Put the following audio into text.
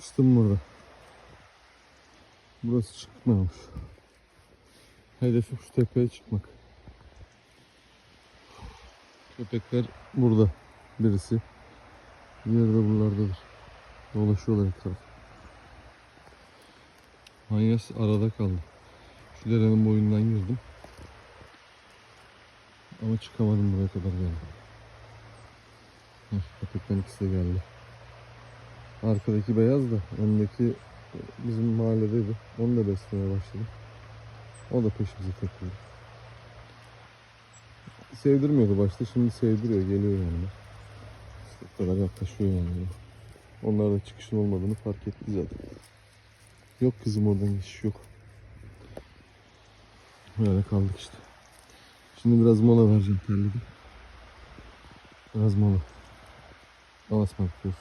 Sıkıştım burada. Burası çıkmıyormuş. Hedefim şu tepeye çıkmak. Köpekler burada. Birisi. Diğeri de buralardadır. Dolaşıyorlar etrafı. Manyas arada kaldı. Şu derenin boyundan girdim. Ama çıkamadım buraya kadar geldim. Heh, köpeklerin ikisi de geldi. Arkadaki beyaz da öndeki bizim mahalledeydi. Onu da beslemeye başladım. O da peşimize takıldı. Sevdirmiyordu başta. Şimdi sevdiriyor. Geliyor yani. Kadar yaklaşıyor yani. Onlar da çıkışın olmadığını fark etti zaten. Yok kızım oradan geçiş yok. Böyle kaldık işte. Şimdi biraz mola vereceğim terledim. Biraz mola. Alasmak diyoruz.